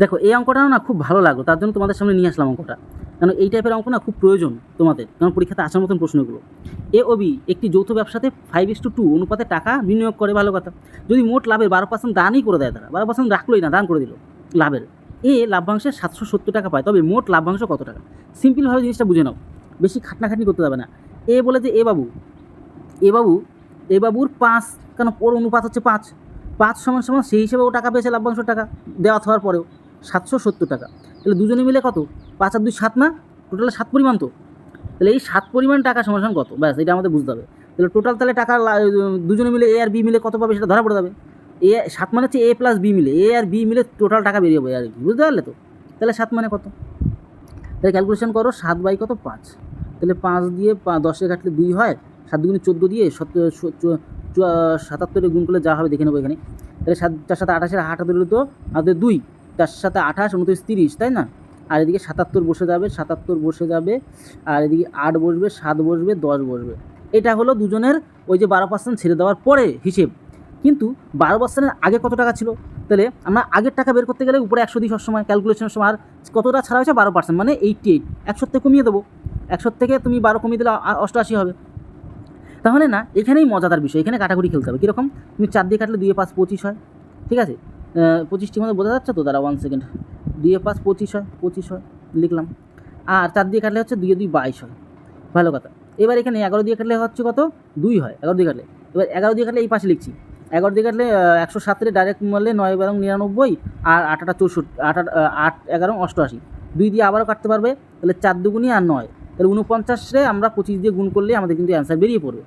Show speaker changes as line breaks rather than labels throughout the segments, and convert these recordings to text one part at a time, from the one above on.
দেখো, এই অঙ্কটা না খুব ভালো লাগল, তার জন্য তোমাদের সামনে নিয়ে আসলাম অঙ্কটা। কারণ এই টাইপের অঙ্ক না খুব প্রয়োজন তোমাদের, কারণ পরীক্ষাতে আসার মতন প্রশ্নগুলো। এ বি, একটি যৌথ ব্যবসাতে ফাইভ ইস টু টু অনুপাতে টাকা বিনিয়োগ করে, ভালো কথা। যদি মোট লাভের বারো পার্সেন্ট দানই করে দেয় তারা, বারো পার্সেন্ট রাখলোই না, দান করে দিল, লাভের। এ লাভ্যাংশে সাতশো সত্তর টাকা পায়, তবে মোট লাভ্যাংশ কত টাকা? সিম্পলভাবে জিনিসটা বুঝে নাও, বেশি খাটনাখাটনি করতে যাবে না। এ বলে যে, এ বাবু এ বাবু, এ বাবুর পাঁচ, কেন, ওর অনুপাত হচ্ছে পাঁচ। পাঁচ সমান সমান সেই হিসেবে ও টাকা পেয়েছে লাভ্যাংশ টাকা, দেওয়া হওয়ার পরেও। সাতশো সত্তর টাকা। তাহলে দুজনে মিলে কত? পাঁচ আর দুই সাত না? টোটাল সাত পরিমাণ তো। তাহলে এই সাত পরিমাণ টাকা সমান কত? ব্যাস, এটা আমাদের বুঝতে হবে। তাহলে টোটাল তাহলে টাকা দুজনে মিলে এ আর বি মিলে কত পাবে সেটা ধরা পড়ে যাবে। এ সাত মানে হচ্ছে এ প্লাস বি মিলে। এ আর বি মিলে টোটাল টাকা বেরিয়ে যাবে আর কি বুঝতে পারলে তো? তাহলে সাত মানে কত? তাহলে ক্যালকুলেশন করো, সাত বাই কত? পাঁচ। তাহলে পাঁচ দিয়ে পা- দশে কাটলে দুই হয়। সাত দুগুণে চোদ্দ দিয়ে সত- সাতাত্তরে গুণ করলে যা হবে দেখে নেব এখানে। তাহলে সাত চার সাথে আঠাশের হাতে তো হাতে দুই। চার সাথে আঠাশ, উনত্রিশ, তিরিশ, তাই না? আর এদিকে সাতাত্তর বসে যাবে, সাতাত্তর বসে যাবে, আর এদিকে আট বসবে, সাত বসবে, দশ বসবে। এটা হলো দুজনের ওই যে বারো পার্সেন্ট ছেড়ে দেওয়ার পরে হিসেব। কিন্তু বারো পার্সেন্টের আগে কত টাকা ছিল? তাহলে আমরা আগের টাকা বের করতে গেলে উপরে একশো দিই সবসময় ক্যালকুলেশনের সময় আর কতটা ছাড়া হয়েছে? বারো পার্সেন্ট মানে এইটটি এইট একশোর থেকে কমিয়ে দেবো। একশোর থেকে তুমি বারো কমিয়ে দিলে অষ্টআশি হবে। তাহলে না, এখানেই মজাদার বিষয়, এখানে কাটাকুটি খেলতে হবে। কীরকম? তুমি চার দিয়ে কাটলে দুইয়ে পাঁচ পঁচিশ হয়। ঠিক আছে? আহ, পঁচিশটির মধ্যে বোঝা যাচ্ছে তো দাঁড়া ওয়ান সেকেন্ড দুইয়ে পাঁচ পঁচিশ হয় পঁচিশ হয় লিখলাম। আর চার দিয়ে কাটলে হচ্ছে দুইয়ে দুই বাইশ হয়। ভালো কথা। এবার এখানে এগারো দিয়ে কাটলে হচ্ছে কত? দুই হয় এগারো দিয়ে কাটলে। এবার এগারো দিয়ে কাটলে এই পাশে লিখছি। এগারো দিয়ে কাটলে একশো সাতের ডাইরেক্ট মারলে নয় বারং নিরানব্বই আর আট আটা চৌষট্টি আট আট এগারো অষ্টআশি। দুই দিয়ে আবারও কাটতে পারবে তাহলে চার দুগুণই আর নয়। তাহলে উনপঞ্চাশে আমরা পঁচিশ দিয়ে গুণ করলে আমাদের কিন্তু অ্যান্সার বেরিয়ে পড়বে।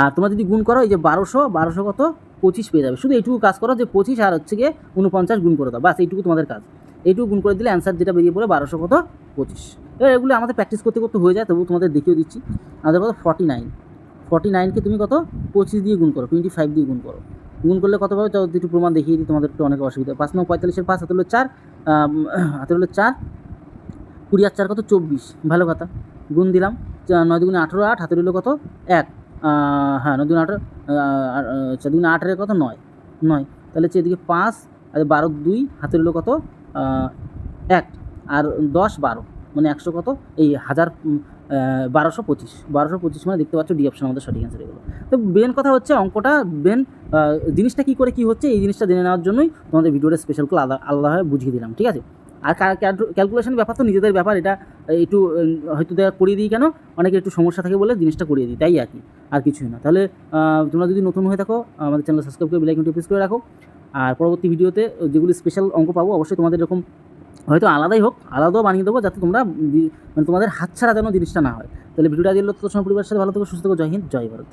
আর তোমরা যদি গুণ করো এই যে বারোশো বারোশো কত? পঁচিশ পেয়ে যাবে। শুধু এইটুকু কাজ করো যে পঁচিশ আর হচ্ছে গিয়ে উনপঞ্চাশ গুণ করে দাও। বাস, এইটুকু তোমাদের কাজ। এইটুকু গুণ করে দিলে অ্যান্সার যেটা বেরিয়ে পড়ে বারোশো কত? পঁচিশ। এবার এগুলো আমাদের প্র্যাকটিস করতে করতে হয়ে যায় তবু তোমাদের দেখিয়ে দিচ্ছি। আমাদের কত? ফর্টি নাইন ফর্টি নাইনকে তুমি কত? পঁচিশ দিয়ে গুণ করো টোয়েন্টি ফাইভ দিয়ে গুণ করো। গুণ করলে কত পাবে? একটু প্রমাণ দেখিয়ে দিই, তোমাদের একটু অনেক অসুবিধা। পাঁচ নয় পঁয়তাল্লিশের পাঁচ হাতে হলো চার হাতে হলো চার, কুড়ি আর চার কত? চব্বিশ। ভালো কথা। গুণ দিলাম নয় দুগুণে আঠেরো আট হাতে রইল কত? এক। হ্যাঁ নয় দুগুণে আঠেরো আর, আহ, আঠেরো কত? নয়। নয়। তাহলে হচ্ছে এদিকে পাঁচ আর বারো দুই হাতে রইল কত? এক আর দশ বারো। মানে একশো কত? এই হাজার বারোশো পঁচিশ। বারোশো পঁচিশ মানে দেখতে পাচ্ছ ডি অপশন আমাদের সঠিক অ্যান্সার এগুলো। তো বেন কথা হচ্ছে অঙ্কটা বেন জিনিসটা কী করে কী হচ্ছে এই জিনিসটা জেনে নেওয়ার জন্যই তোমাদের ভিডিওটা স্পেশাল করে আলাদা আলাদাভাবে বুঝিয়ে দিলাম ঠিক আছে? আর ক্যালকুলেশন ব্যাপার তো নিজেদের ব্যাপার, এটা একটু হয়তো দেওয়া করিয়ে দিই কেন? অনেকে একটু সমস্যা থাকে বলে জিনিসটা করিয়ে দিই, তাই আর কি, আর কিছুই না। তাহলে তোমরা যদি নতুন হয়ে থাকো, আমাদের চ্যানেল সাবস্ক্রাইব করে বেলাইকনটি প্রেস করে রাখো। আর পরবর্তী ভিডিওতে যেগুলি স্পেশাল অঙ্ক পাবো, অবশ্যই তোমাদের এরকম হয়তো আলাদাই হোক, আলাদাও বানিয়ে দেবো, যাতে তোমরা মানে তোমাদের হাতছাড়া যেন জিনিসটা না হয়। তাহলে ভিডিওটা দিল তো তোমার পরিবারের সাথে ভালো থেকো, সুস্থ থেকো। জয় হিন্দ, জয় ভারত।